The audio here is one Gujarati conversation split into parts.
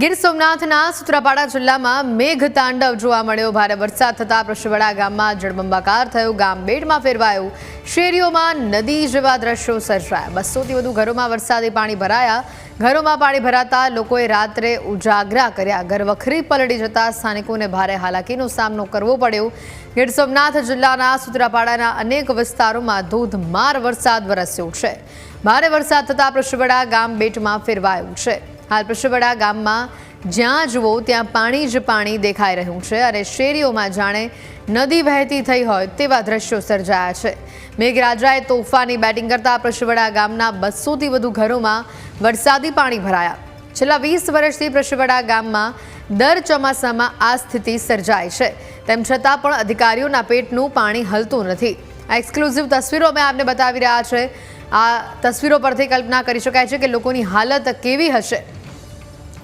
ગીર સોમનાથના સુત્રાપાડા જિલ્લામાં મેઘ તાંડવ જોવા મળ્યો. ભારે વરસાદ થતાં પ્રશવડા ગામમાં જળબંબાકાર થયું. ગામ બેડમાં ફેરવાયું. શેરીઓમાં નદી જેવા દ્રશ્યો સર્જાયા. બસોથી વધુ ઘરોમાં વરસાદી પાણી ભરાયા. ઘરોમાં પાણી ભરાતા લોકોએ રાત્રે ઉજાગરા કર્યા. ઘર વખરી પલળી જતા સ્થાનિકોને ભારે હાલાકીનો સામનો કરવો પડ્યો. ગીર સોમનાથ જિલ્લાના સુત્રાપાડાના અનેક વિસ્તારોમાં ધોધમાર વરસાદ વરસ્યો છે. ભારે વરસાદ થતાં પ્રશવડા ગામ બેટમાં ફેરવાયું છે. હાલ પશુવડા ગામમાં જ્યાં જુઓ ત્યાં પાણી જ પાણી દેખાઈ રહ્યું છે અને શેરીઓમાં જાણે નદી વહેતી થઈ હોય તેવા દ્રશ્યો સર્જાયા છે. મેઘરાજાએ તોફાની બેટિંગ કરતા પશુવડા ગામના બસોથી વધુ ઘરોમાં વરસાદી પાણી ભરાયા. છેલ્લા વીસ વર્ષથી પશુવડા ગામમાં દર ચોમાસામાં આ સ્થિતિ સર્જાય છે. તેમ છતાં પણ અધિકારીઓના પેટનું પાણી હલતું નથી. આ એક્સક્લુઝિવ તસવીરો અમે આપને બતાવી રહ્યા છે. આ તસવીરો પરથી કલ્પના કરી શકાય છે કે લોકોની હાલત કેવી હશે.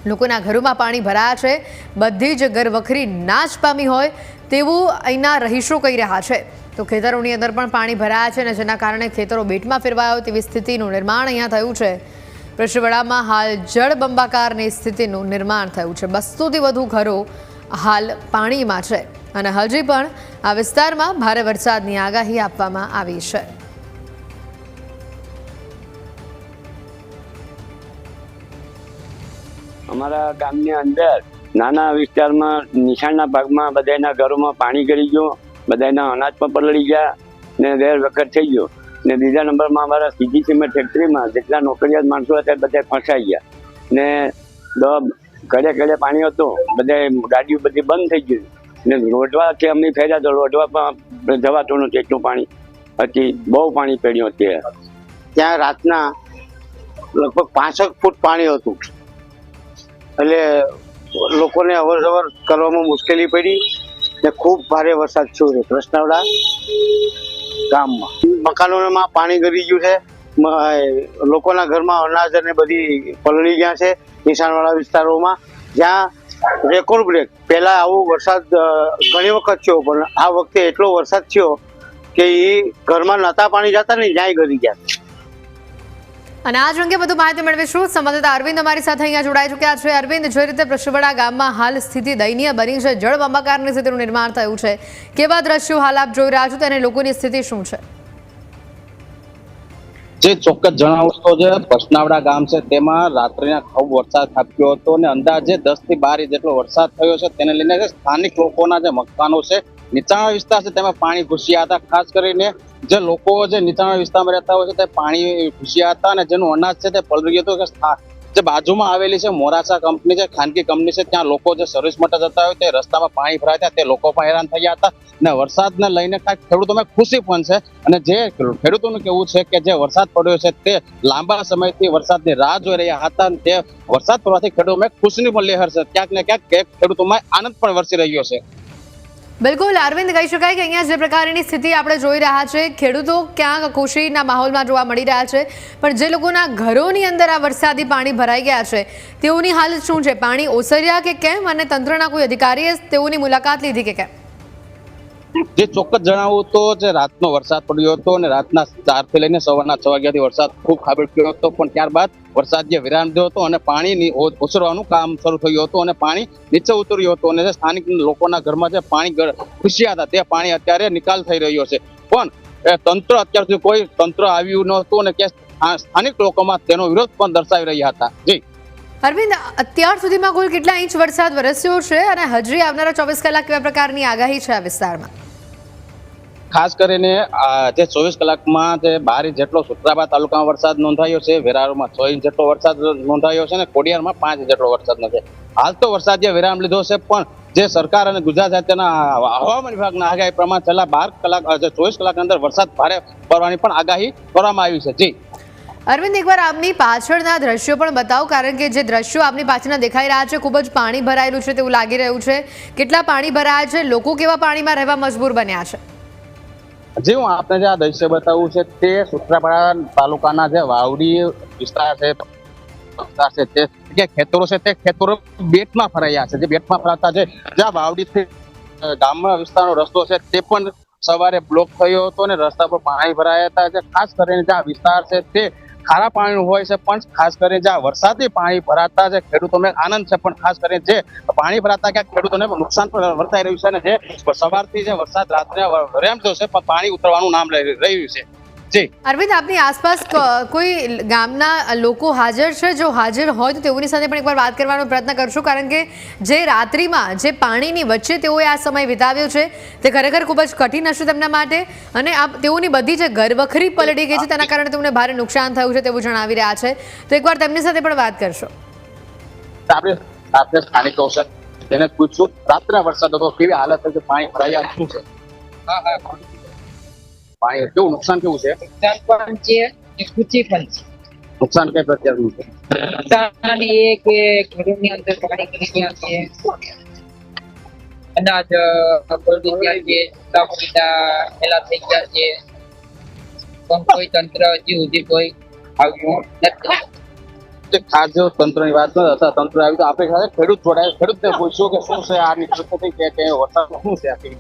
લોકોના ઘરોમાં પાણી ભરાયા છે. બધી જ ઘરવખરી નાશ પામી હોય તેવું અહીંના રહીશો કહી રહ્યા છે. તો ખેતરોની અંદર પણ પાણી ભરાયા છે અને જેના કારણે ખેતરો બેટમાં ફેરવાયો તેવી સ્થિતિનું નિર્માણ અહીંયા થયું છે. પૃષ્ઠવડામાં હાલ જળબંબાકારની સ્થિતિનું નિર્માણ થયું છે. બસોથી વધુ ઘરો હાલ પાણીમાં છે. અને હજી પણ આ વિસ્તારમાં ભારે વરસાદની આગાહી આપવામાં આવી છે. અમારા ગામની અંદર નાના વિસ્તારમાં, નિશાળના ભાગમાં બધાના ઘરોમાં પાણી ગળી ગયું. બધાના અનાજ પણ પલળી ગયા ને વેર વખત થઈ ગયો. ને બીજા નંબરમાં અમારા સીજી સિમેન્ટ ફેક્ટરીમાં જેટલા નોકરિયાત માણસો હતા બધા ફસાઈ ગયા. ને દ- ઘરે ઘરે પાણી હતું. બધા ગાડીઓ બધી બંધ થઈ ગઈ. ને રોડવા કે અમે ફેર્યા તો રોડવા પણ જવાતું નહોતું એટલું પાણી. હતી બહુ પાણી પડ્યું અત્યારે. ત્યાં રાતના લગભગ પાંસઠ ફૂટ પાણી હતું. એટલે લોકોને અવરજવર કરવામાં મુશ્કેલી પડી ને ખૂબ ભારે વરસાદ થયો છે કૃષ્ણવડા ગામમાં. મકાનોમાં પાણી ગરી ગયું છે. લોકોના ઘરમાં અનાજ અને બધી પલળી ગયા છે નિશાનવાળા વિસ્તારોમાં. જ્યાં રેકોર્ડ બ્રેક. પહેલાં આવો વરસાદ ઘણી વખત થયો, પણ આ વખતે એટલો વરસાદ થયો કે એ ઘરમાં નતા પાણી જતા ને જ્યાંય ગરી ગયા. અને આજ અંગે વધુ માહિતી મેળવીશું. સંવાદદાતા અરવિંદ અમારી સાથે અહીંયા જોડાઈ ચૂક્યા છે. અરવિંદ, જે રીતે પ્રશુવડા ગામમાં હાલ સ્થિતિ દયનીય બની છે જળબંબાકારની સ્થિતિનું નિર્માણ થયું છે, કેવા દ્રશ્યો હાલ આપ જોઈ રહ્યા છો તેને લોકોની સ્થિતિ શું છે? જે ચોક્કસ જણાવું જે પસનાવડા ગામ છે, તેમાં રાત્રિના ખૂબ વરસાદ ખાબક્યો હતો અને અંદાજે દસથી બાર ઇંચ જેટલો વરસાદ થયો છે. તેને લઈને સ્થાનિક લોકોના જે મકાનો છે, નીચાણવાળા વિસ્તાર છે, તેમાં પાણી ઘૂસ્યા હતા. ખાસ કરીને જે લોકો જે નીચાણા વિસ્તારમાં રહેતા હોય છે, તે પાણી ઘૂસ્યા હતા અને જેનું અનાજ છે તે પલળી ગયું હતું કે જે બાજુમાં આવેલી છે મોરાસા કંપની છે, ખાનગી કંપની છે, ત્યાં લોકો જે સર્વિસ માટે જતા હોય તે રસ્તામાં પાણી ભરાયા હતા તે લોકો પણ હેરાન થયા હતા. અને વરસાદને લઈને કાંઈક ખેડૂતોમાં ખુશી પણ છે અને જે ખેડૂતોનું કેવું છે કે જે વરસાદ પડ્યો છે તે લાંબા સમયથી વરસાદની રાહ જોઈ રહ્યા હતા અને તે વરસાદ પડવાથી ખેડૂતોમાં ખુશીની પણ લહેર છે. ક્યાંક ને ક્યાંક ખેડૂતોમાં આનંદ પણ વરસી રહ્યો છે. બિલકુલ, અરવિંદ, કહી શકાય કે અહીંયા જે પ્રકારની સ્થિતિ આપણે જોઈ રહ્યા છે, ખેડૂતો ક્યાંક ખુશીના માહોલમાં જોવા મળી રહ્યા છે, પણ જે લોકોના ઘરોની અંદર આ વરસાદી પાણી ભરાઈ ગયા છે, તેઓની હાલત શું છે? પાણી ઓસર્યા કે કેમ? અને તંત્રના કોઈ અધિકારીએ તેઓની મુલાકાત લીધી કે કેમ? જે ચોક્કસ જણાવું તો જે રાતનો વરસાદ પડ્યો હતો અને રાતના ચારથી લઈને સવારના છ વાગ્યાથી વરસાદ ખૂબ ખાબક્યો હતો, પણ ત્યારબાદ વરસાદ જે વિરામ થયો હતો અને પાણી ઓસરવાનું કામ શરૂ થયું હતું અને પાણી નીચે ઉતર્યું હતું અને સ્થાનિક લોકોના ઘરમાં જે પાણી ખુશિયા હતા તે પાણી અત્યારે નિકાલ થઈ રહ્યો છે. પણ તંત્ર અત્યાર સુધી કોઈ તંત્ર આવ્યું ન હતું અને કે સ્થાનિક લોકોમાં તેનો વિરોધ પણ દર્શાવી રહ્યા હતા. જી. અરવિંદ, અત્યાર સુધીમાં કુલ કેટલા ઇંચ વરસાદ વરસ્યો છે અને હજી આવનારા ચોવીસ કલાક કેવા પ્રકારની આગાહી છે આ વિસ્તારમાં? ખાસ કરીને જે ચોવીસ કલાકમાં જે બાર જેટલો સુત્રાબા તાલુકામાં વરસાદ નોંધાયો છે વેરાવળમાં છ ઇંચ જેટલો વરસાદ નોંધાયો છે અને કોડિયારમાં પાંચ ઇંચ જેટલો વરસાદ નથી હાલ તો વરસાદ જે વિરામ લીધો છે, પણ જે સરકાર અને ગુજરાત રાજ્યના હવામાન વિભાગના આગાહી પ્રમાણે છેલ્લા બાર કલાક ચોવીસ કલાકની અંદર વરસાદ ભારે પડવાની પણ આગાહી કરવામાં આવી છે. જી. અરવિંદ, એકવાર આપની પાછળના દ્રશ્યો પણ બતાવો, કારણ કે જે દ્રશ્યો આપની પાછળના દેખાઈ રહ્યા છે, ખૂબ જ પાણી ભરાયેલું છે તેવું લાગી રહ્યું છે. કેટલા પાણી ભરાયા છે? લોકો કેવા પાણીમાં રહેવા મજબૂર બન્યા છે? જે હું આપને જે આ દ્રશ્ય બતાવું છે તે સુત્રાપાડા તાલુકાના જે વાવડી વિસ્તાર છે તે જે ખેતરો છે તે ખેતરો બેટમાં ફરાયા છે. જે બેટમાં ફરાતા છે જ્યાં વાવડીથી ગામના વિસ્તારનો રસ્તો છે તે પણ સવારે બ્લોક થયો હતો અને રસ્તા પર પાણી ભરાયા હતા. ખાસ કરીને જે આ વિસ્તાર છે તે ખારા પાણીનું હોય છે, પણ ખાસ કરીને જ્યાં વરસાદી પાણી ભરાતા જે ખેડૂતોને આનંદ છે, પણ ખાસ કરીને જે પાણી ભરાતા ક્યાંક ખેડૂતોને નુકસાન પણ વર્તાઈ રહ્યું છે અને જે સવારથી જે વરસાદ રાત્રે રેમતો છે, પણ પાણી ઉતરવાનું નામ લઈ રહ્યું છે. જી. અરવિંદ આપની આસપાસ કોઈ ગામના લોકો હાજર છે? જો હાજર હોય તો તેઓની સાથે પણ એકવાર વાત કરવાનો પ્રયત્ન કરશું કારણ કે જે રાત્રિમાં જે પાણીની વચ્ચે તેઓએ આ સમય વિતાવ્યો છે તે ખરેખર ખૂબ જ કઠિન હશે તેમના માટે. અને આ તેઓની બધી જે ઘરવખરી પલટી ગઈ છે તેના કારણે તેમને ભારે નુકસાન થયું છે તેવું જણાવી રહ્યા છે. તો એકવાર તેમની સાથે પણ વાત કરશો. આપણે આપણે સ્થાનિકો છે તેને પૂછશું રાત્રે વરસાદ હતો કેવી હાલત પાણી ભરાયા શું છે? પાણી કેવું નુકસાન કેવું છે? નુકસાન પણ છે ખુશી પણ છે. નુકસાન કઈ પ્રત્યેનું છે? નુકસાન એ કે ઘરોની અંદર પાણી કરી ગયા છે. અનાજ અ, ગયા છે કાપડીના એલા થઈ ગયા છે. પણ કોઈ તંત્ર હજી સુધી કોઈ આવ્યું નથી. ખાદ્ય તંત્રની વાત ન હતા તંત્ર આવ્યું તો આપણે સાથે ખેડૂત જોડાય ખેડૂતને પૂછ્યું કે શું છે આ પરિસ્થિતિ કે કે વરસાદ શું છે આખી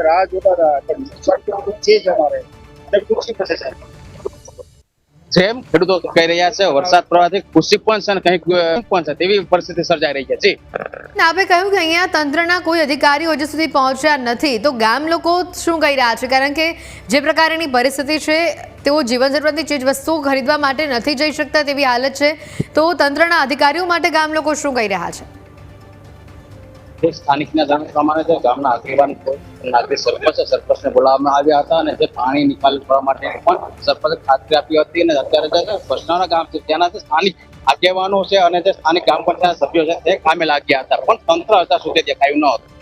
રાહ જોતા હતા પણ નુકસાન તો જેમ ખેડૂતો કહી રહ્યા છે, વરસાદ પ્રવાહથી ખુશી પણ છે અને કંઈક પણ છે તેવી પરિસ્થિતિ સર્જાઈ રહી છે. આપે કહ્યું કે અહીંયા તંત્રના કોઈ અધિકારીઓ હજુ સુધી પહોંચ્યા નથી. તો ગામ લોકો શું કહી રહ્યા છે? કારણ કે જે પ્રકારની પરિસ્થિતિ છે, તેઓ જીવન ચીજ વસ્તુઓ ખરીદવા માટે નથી જઈ શકતા તેવી હાલત છે. તો તંત્રના અધિકારીઓ માટે ગામ લોકો શું કહી રહ્યા છે? સ્થાનિકના જાણ પ્રમાણે સરપંચ સરપંચે આગેવાનો છે અને જે સ્થાનિક ગ્રામ પંચાયત સભ્યો છે, તે કામે લાગ્યા હતા. પણ તંત્ર હતા સુધી દેખાયું ન હતું.